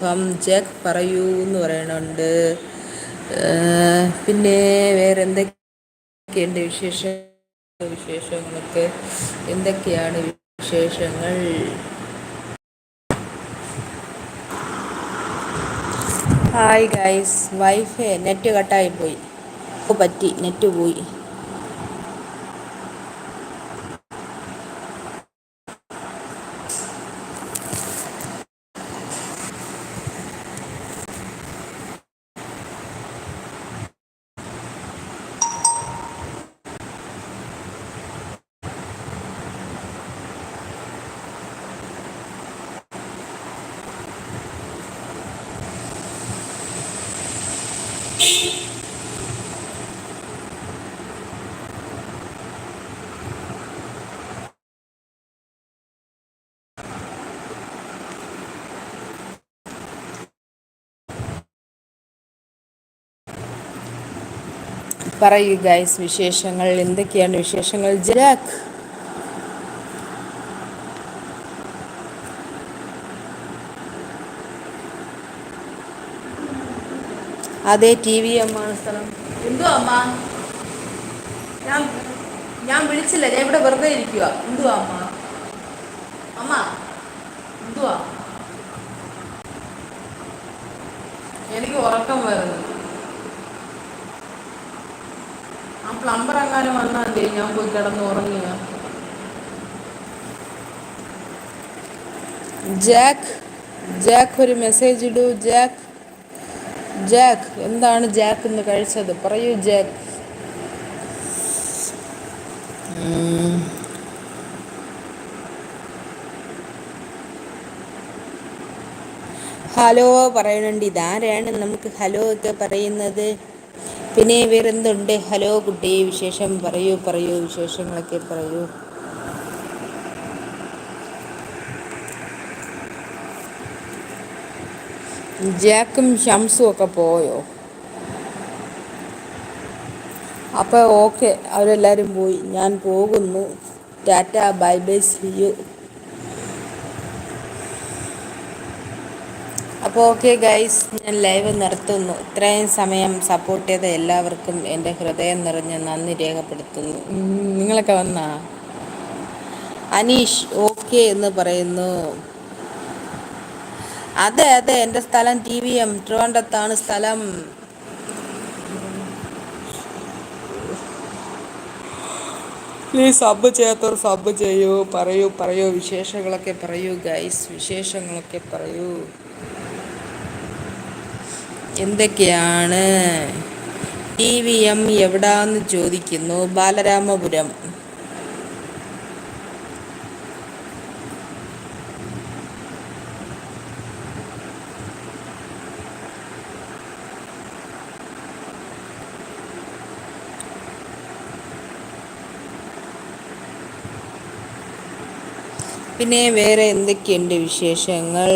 ം ജക്ക് പറയൂ എന്ന് പറയണുണ്ട് പിന്നെ വേറെ എന്തൊക്കെയുണ്ട് വിശേഷം വിശേഷങ്ങളൊക്കെ? എന്തൊക്കെയാണ് വിശേഷങ്ങൾ? ഹായ് ഗൈസ് വൈഫൈ നെറ്റ് കട്ടായി പോയി. പറ്റി നെറ്റ് പോയി. പറയൂ ഗൈസ് വിശേഷങ്ങൾ. എന്തൊക്കെയാണ് വിശേഷങ്ങൾ? ജരാഖ്. അതെ ടി വി അമ്മാണ് സ്ഥലം. എന്തോ അമ്മ? ഞാൻ ഞാൻ വിളിച്ചില്ല. ഞാൻ ഇവിടെ വെറുതെ ഇരിക്കുക എന്തുവാ അമ്മ? അമ്മ എന്തുവാ? എനിക്ക് ഉറക്കം വരുന്നു. ആ പ്ലംബർ എങ്ങാനും വന്നാൽ ഞാൻ പോയി കിടന്ന് ഉറങ്ങിയ ജാക്ക് ജാക്ക് ഒരു മെസ്സേജ് ഇടു ജാക്ക്. ജാക്ക് എന്താണ് ജാക്ക് ഇന്ന് കഴിച്ചത്? പറയൂ ജാക്ക്. ഹലോ പറയണുണ്ട്. ഇതാരാണ് നമുക്ക് ഹലോ ഒക്കെ പറയുന്നത്? പിന്നെ വേറെന്തുണ്ട്? ഹലോ കുട്ടി വിശേഷം പറയൂ പറയൂ വിശേഷങ്ങളൊക്കെ പറയൂ. ജാക്കും ഷംസും ഒക്കെ പോയോ? അപ്പോൾ ഓക്കെ അവരെല്ലാവരും പോയി. ഞാൻ പോകുന്നു. Tata bye bye see you. അപ്പോൾ ഓക്കെ ഗൈസ് ഞാൻ ലൈവ് നിർത്തുന്നു. ഇത്രയും സമയം സപ്പോർട്ട് ചെയ്ത എല്ലാവർക്കും എന്റെ ഹൃദയം നിറഞ്ഞ നന്ദി രേഖപ്പെടുത്തുന്നു. നിങ്ങളൊക്കെ വന്നാ? അനീഷ് ഓക്കെ എന്ന് പറയുന്നു. അതെ അതെ എന്റെ സ്ഥലം ടി വി എം ട്രിവാൻഡത്താണ് സ്ഥലം. പ്ലീസ് സബ് ചെയ്യാത്തവർ സബ് ചെയ്യൂ പറയൂ പറയൂ വിശേഷങ്ങളൊക്കെ പറയൂ ഗൈസ് വിശേഷങ്ങളൊക്കെ പറയൂ. എന്തൊക്കെയാണ്? ടി വി എം എവിടാന്ന് ചോദിക്കുന്നു. ബാലരാമപുരം. പിന്നെ വേറെ എന്തൊക്കെയുണ്ട് വിശേഷങ്ങൾ?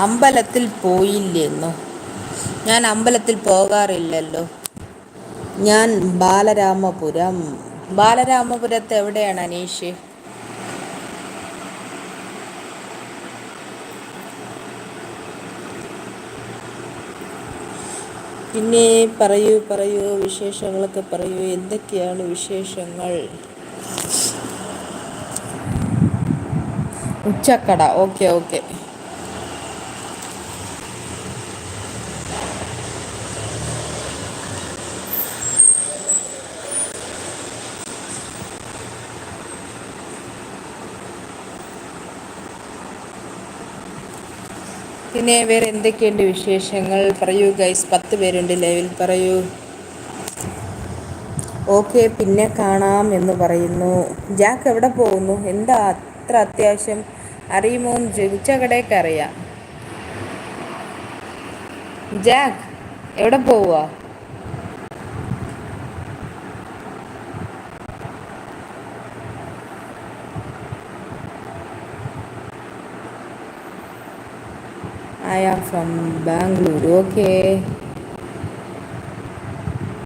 അമ്പലത്തിൽ പോയില്ലെന്നോ? ഞാൻ അമ്പലത്തിൽ പോകാറില്ലല്ലോ. ഞാൻ ബാലരാമപുരം. ബാലരാമപുരത്ത് എവിടെയാണ് അനീഷ്? പിന്നെ പറയൂ പറയൂ വിശേഷങ്ങളൊക്കെ പറയൂ. എന്തൊക്കെയാണ് വിശേഷങ്ങൾ? ഉച്ചക്കട. Okay okay. പിന്നെ വേറെ എന്തൊക്കെയുണ്ട് വിശേഷങ്ങൾ? പറയൂ ഗൈസ് പത്ത് പേരുണ്ട്. ലൈവിൽ പറയൂ. ഓക്കെ പിന്നെ കാണാം എന്ന് പറയുന്നു. ജാക്ക് എവിടെ പോകുന്നു? എന്താ അത്ര അത്യാവശ്യം? അറിയുമോ എന്ന് ചോദിച്ച കടയൊക്കെ അറിയാം. ജാക്ക് എവിടെ പോവുക I am from Bangalore okay